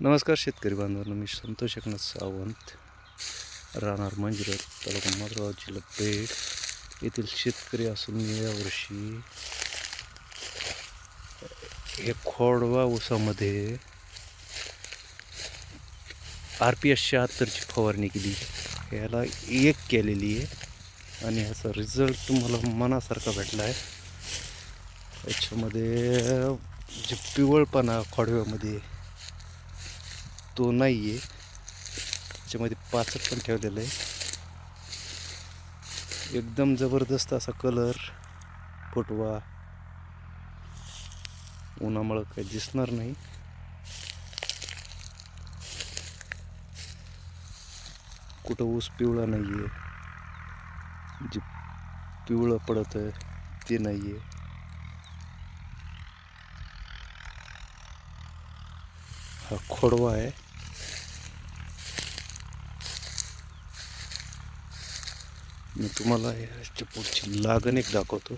नमस्कार शेतकरी बांधवांनो मी संतोष एकनाथ सावंत. राहणार मंजिरत तालुका माधवगाव जिल्हा पेठ येथील शेतकरी असून मी यावर्षी हे खोडवा ऊसामध्ये आर पी एस शहात्तरची फवारणी केली. याला एक केलेली आहे आणि ह्याचा रिझल्ट तुम्हाला मनासारखा भेटला आहे. याच्यामध्ये जे पिवळपणा खोडव्यामध्ये तो नाही आहे त्याच्यामध्ये पाचक पण ठेवलेलं आहे. एकदम जबरदस्त असा कलर फुटवा. उन्हामुळं काही दिसणार नाही. कुठं ऊस पिवळा नाही आहे जे पिवळं पडत आहे ते नाही आहे हा खोडवा आहे. मी तुम्हाला याची पुढची लागण एक दाखवतो.